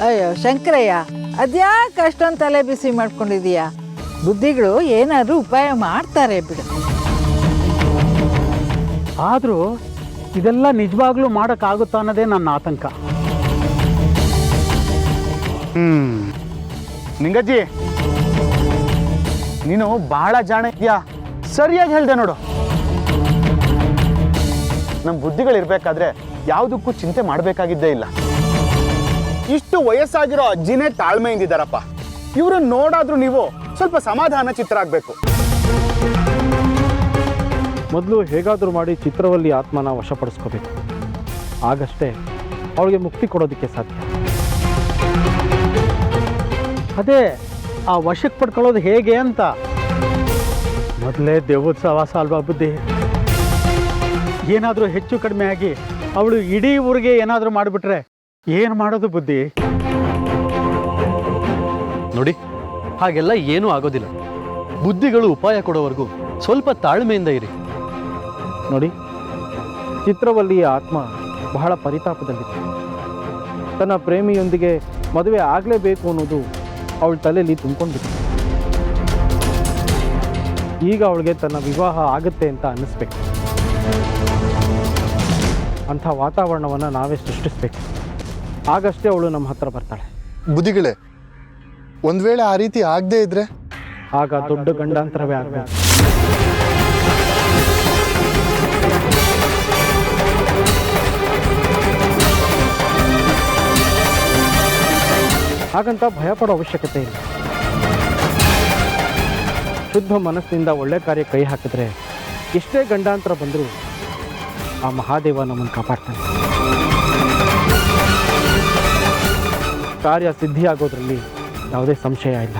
ಅಯ್ಯೋ ಶಂಕರಯ್ಯ ಅದ್ಯಾಕೆ ಅಷ್ಟೊಂದು ತಲೆ ಬಿಸಿ ಮಾಡ್ಕೊಂಡಿದೀಯಾ? ಬುದ್ಧಿಗಳು ಏನಾದರೂ ಉಪಾಯ ಮಾಡ್ತಾರೆ ಬಿಡು. ಆದರೂ ಇದೆಲ್ಲ ನಿಜವಾಗ್ಲೂ ಮಾಡೋಕ್ಕಾಗುತ್ತಾ ಅನ್ನೋದೇ ನನ್ನ ಆತಂಕ. ಹ್ಮ್. ನಿಂಗಜ್ಜಿ ನೀನು ಬಹಳ ಜಾಣ ಇದೆಯಾ? ಸರಿಯಾಗಿ ಹೇಳ್ದೆ ನೋಡು. ನಮ್ಮ ಬುದ್ಧಿಗಳಿರ್ಬೇಕಾದ್ರೆ ಯಾವುದಕ್ಕೂ ಚಿಂತೆ ಮಾಡಬೇಕಾಗಿದ್ದೇ ಇಲ್ಲ. ಇಷ್ಟು ವಯಸ್ಸಾಗಿರೋ ಅಜ್ಜಿನೇ ತಾಳ್ಮೆಯಿಂದಿದ್ದಾರಪ್ಪ. ಇವ್ರನ್ನ ನೋಡಾದ್ರೂ ನೀವು ಸ್ವಲ್ಪ ಸಮಾಧಾನ ಚಿತ್ರ ಆಗಬೇಕು. ಮೊದಲು ಹೇಗಾದರೂ ಮಾಡಿ ಚಿತ್ರವಲ್ಲಿ ಆತ್ಮನ ವಶಪಡಿಸ್ಕೋಬೇಕು. ಆಗಷ್ಟೇ ಅವಳಿಗೆ ಮುಕ್ತಿ ಕೊಡೋದಕ್ಕೆ ಸಾಧ್ಯ. ಅದೇ, ಆ ವಶಕ್ಕೆ ಪಡ್ಕೊಳ್ಳೋದು ಹೇಗೆ ಅಂತ. ಮೊದಲೇ ದೇವೋತ್ಸವ ಸವಾಸ ಬುದ್ಧಿ? ಏನಾದರೂ ಹೆಚ್ಚು ಕಡಿಮೆ ಆಗಿ ಅವಳು ಇಡೀ ಊರಿಗೆ ಏನಾದರೂ ಮಾಡಿಬಿಟ್ರೆ ಏನು ಮಾಡೋದು ಬುದ್ಧಿ? ನೋಡಿ ಹಾಗೆಲ್ಲ ಏನೂ ಆಗೋದಿಲ್ಲ. ಬುದ್ಧಿಗಳು ಉಪಾಯ ಕೊಡೋವರೆಗೂ ಸ್ವಲ್ಪ ತಾಳ್ಮೆಯಿಂದ ಇರಿ. ನೋಡಿ ಚಿತ್ರವಲ್ಲಿಯ ಆತ್ಮ ಬಹಳ ಪರಿತಾಪದಲ್ಲಿತ್ತು ತನ್ನ ಪ್ರೇಮಿಯೊಂದಿಗೆ ಮದುವೆ ಆಗಲೇಬೇಕು ಅನ್ನೋದು ಅವಳ ತಲೆಯಲ್ಲಿ ತುಂಬಿಕೊಂಡಿತ್ತು ಈಗ ಅವಳಿಗೆ ತನ್ನ ವಿವಾಹ ಆಗುತ್ತೆ ಅಂತ ಅನ್ನಿಸ್ಬೇಕು. ಅಂಥ ವಾತಾವರಣವನ್ನು ನಾವೇ ಸೃಷ್ಟಿಸ್ಬೇಕು. ಆಗಷ್ಟೇ ಅವಳು ನಮ್ಮ ಹತ್ರ ಬರ್ತಾಳೆ. ಬುದ್ಧಿಗಳೇ ಒಂದ್ ವೇಳೆ ಆ ರೀತಿ ಆಗದೆ ಇದ್ರೆ? ಆಗ ದೊಡ್ಡ ಗಂಡಾಂತರವೇ ಆಗಬೇಕು. ಹಾಗಂತ ಭಯ ಪಡೋ ಅವಶ್ಯಕತೆ ಇಲ್ಲ. ಶುದ್ಧ ಮನಸ್ಸಿನಿಂದ ಒಳ್ಳೆ ಕಾರ್ಯ ಕೈ ಹಾಕಿದ್ರೆ ಎಷ್ಟೇ ಗಂಡಾಂತರ ಬಂದರೂ ಆ ಮಹಾದೇವ ನಮ್ಮನ್ನು ಕಾಪಾಡ್ತಾನೆ. ಕಾರ್ಯ ಸಿದ್ಧಿಯಾಗೋದ್ರಲ್ಲಿ ಯಾವುದೇ ಸಂಶಯ ಇಲ್ಲ.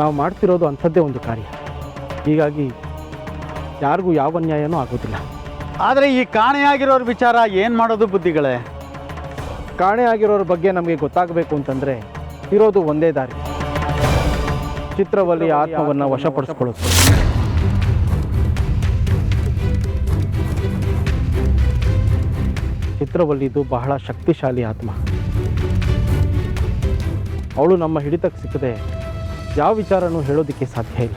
ನಾವು ಮಾಡ್ತಿರೋದು ಅಂಥದ್ದೇ ಒಂದು ಕಾರ್ಯ. ಹೀಗಾಗಿ ಯಾರಿಗೂ ಯಾವ ಅನ್ಯಾಯನೂ ಆಗೋದಿಲ್ಲ. ಆದರೆ ಈ ಕಾಣೆಯಾಗಿರೋರ ವಿಚಾರ ಏನು ಮಾಡೋದು ಬುದ್ಧಿಗಳೇ? ಕಾಣೆಯಾಗಿರೋರ ಬಗ್ಗೆ ನಮಗೆ ಗೊತ್ತಾಗಬೇಕು ಅಂತಂದರೆ ಇರೋದು ಒಂದೇ ದಾರಿ. ಚಿತ್ರವಲ್ಲಿ ಆತ್ಮವನ್ನು ವಶಪಡಿಸ್ಕೊಳ್ಳೋದು. ಚಿತ್ರವಲ್ಲಿದು ಬಹಳ ಶಕ್ತಿಶಾಲಿ ಆತ್ಮ. ಅವಳು ನಮ್ಮ ಹಿಡಿತಕ್ಕೆ ಸಿಕ್ಕದೆ ಯಾವ ವಿಚಾರನೂ ಹೇಳೋದಕ್ಕೆ ಸಾಧ್ಯ ಇಲ್ಲ.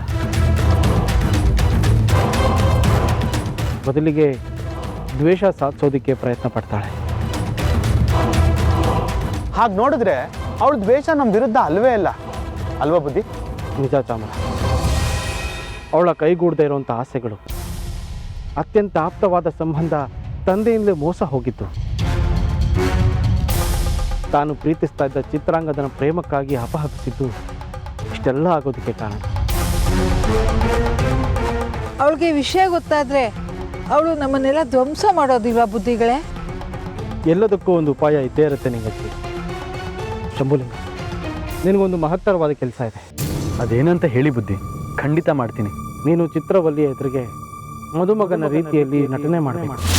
ಬದಲಿಗೆ ದ್ವೇಷ ಸಾಧಿಸೋದಕ್ಕೆ ಪ್ರಯತ್ನ ಪಡ್ತಾಳೆ. ಹಾಗೆ ನೋಡಿದ್ರೆ ಅವಳ ದ್ವೇಷ ನಮ್ಮ ವಿರುದ್ಧ ಅಲ್ವೇ ಇಲ್ಲ. ಅಲ್ವಾ ಬುದ್ಧಿ? ನಿಜ ಚಾಮರ. ಅವಳ ಕೈಗೂಡದೆ ಇರುವಂಥ ಆಸೆಗಳು ಅತ್ಯಂತ ಆಪ್ತವಾದ ಸಂಬಂಧ ತಂದೆಯಿಂದಲೇ ಮೋಸ ಹೋಗಿತ್ತು ತಾನು ಪ್ರೀತಿಸ್ತಾ ಇದ್ದ ಚಿತ್ರಾಂಗದನ ಪ್ರೇಮಕ್ಕಾಗಿ ಅಪಹರಿಸಿದ್ದು. ಇಷ್ಟೆಲ್ಲ ಆಗೋದಕ್ಕೆ ಕಾರಣ? ಅವಳಿಗೆ ವಿಷಯ ಗೊತ್ತಾದ್ರೆ ಅವಳು ನಮ್ಮನ್ನೆಲ್ಲ ಧ್ವಂಸ ಮಾಡೋದಿಲ್ವಾ ಬುದ್ಧಿಗಳೇ. ಎಲ್ಲದಕ್ಕೂ ಒಂದು ಉಪಾಯ ಇದ್ದೇ ಇರುತ್ತೆ ನಿಂಗಜ್ಜಿ. ಶಂಭುಲಿಂಗ ನಿನಗೊಂದು ಮಹತ್ತರವಾದ ಕೆಲಸ ಇದೆ. ಅದೇನಂತ ಹೇಳಿ ಬುದ್ಧಿ. ಖಂಡಿತ ಮಾಡ್ತೀನಿ. ನೀನು ಚಿತ್ರವಲ್ಲಿಯ ಎದುರಿಗೆ ಮದುಮಗನ ರೀತಿಯಲ್ಲಿ ನಟನೆ ಮಾಡಬೇಕು.